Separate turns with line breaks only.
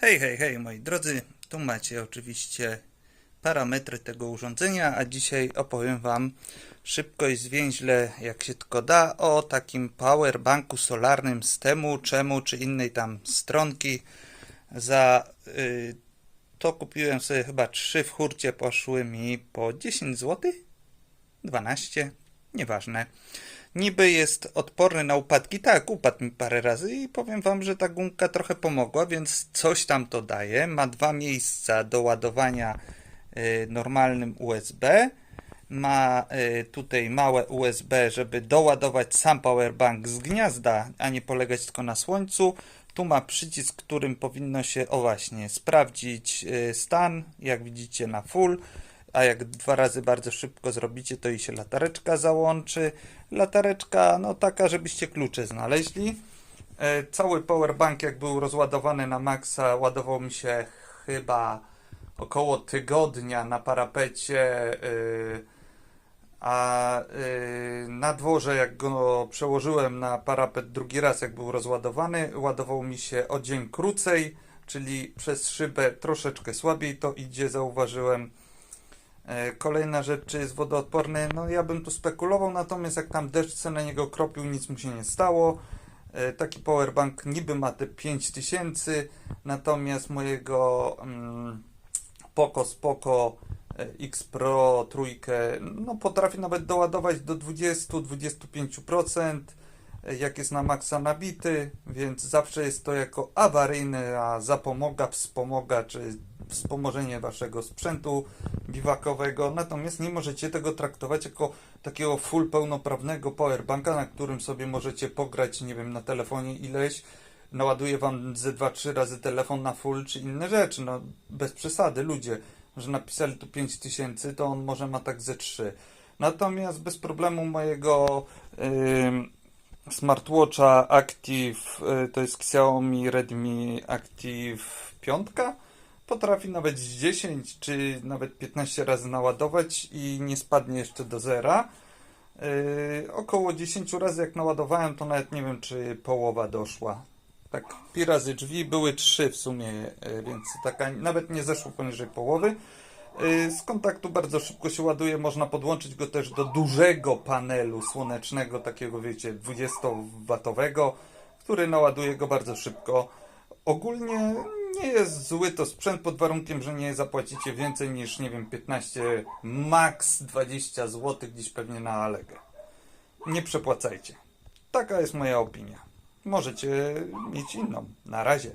Hej, hej, hej, moi drodzy. Tu macie oczywiście parametry tego urządzenia, a dzisiaj opowiem Wam szybko i zwięźle, jak się tylko da, o takim powerbanku solarnym z temu, czemu, czy innej tam stronki. Za y, to kupiłem sobie chyba trzy w hurcie, poszły mi po 10 zł? 12? Nieważne. Niby jest odporny na upadki. Tak, upadł mi parę razy i powiem wam, że ta gumka trochę pomogła, więc coś tam to daje. Ma dwa miejsca do ładowania y, normalnym USB. Ma y, tutaj małe USB, żeby doładować sam powerbank z gniazda, a nie polegać tylko na słońcu. Tu ma przycisk, którym powinno się, o właśnie, sprawdzić y, stan, jak widzicie na full a jak dwa razy bardzo szybko zrobicie, to i się latareczka załączy. Latareczka, no taka, żebyście klucze znaleźli. E, cały powerbank, jak był rozładowany na maksa, ładował mi się chyba około tygodnia na parapecie, y, a y, na dworze, jak go przełożyłem na parapet drugi raz, jak był rozładowany, ładował mi się o dzień krócej, czyli przez szybę troszeczkę słabiej to idzie, zauważyłem. E, Kolejna rzecz, czy jest wodoodporny? No ja bym tu spekulował, natomiast jak tam deszcz na niego kropił, nic mu się nie stało. E, Taki powerbank niby ma te 5000, natomiast mojego mm, Poco Spoko e, X Pro trójkę, no potrafi nawet doładować do 20-25%, e, jak jest na maksa nabity, więc zawsze jest to jako awaryjna zapomoga, wspomoga, czy wspomożenie waszego sprzętu biwakowego, natomiast nie możecie tego traktować jako takiego full pełnoprawnego powerbanka, na którym sobie możecie pograć, nie wiem, na telefonie ileś, naładuje wam ze 2-3 razy telefon na full, czy inne rzeczy, no bez przesady, ludzie, że napisali tu 5000, to on może ma tak ze 3. Natomiast bez problemu mojego ym, smartwatcha Active, y, to jest Xiaomi Redmi Active 5, potrafi nawet z 10 czy nawet 15 razy naładować i nie spadnie jeszcze do zera. Yy, około 10 razy jak naładowałem, to nawet nie wiem, czy połowa doszła. Tak, pi razy drzwi były 3 w sumie, yy, więc taka nawet nie zeszło poniżej połowy. Yy, Z kontaktu bardzo szybko się ładuje, można podłączyć go też do dużego panelu słonecznego, takiego wiecie, 20-watowego, który naładuje go bardzo szybko. Ogólnie nie jest zły to sprzęt pod warunkiem, że nie zapłacicie więcej niż, nie wiem, 15, max 20 zł gdzieś pewnie na Allegę. Nie przepłacajcie. Taka jest moja opinia. Możecie mieć inną. Na razie.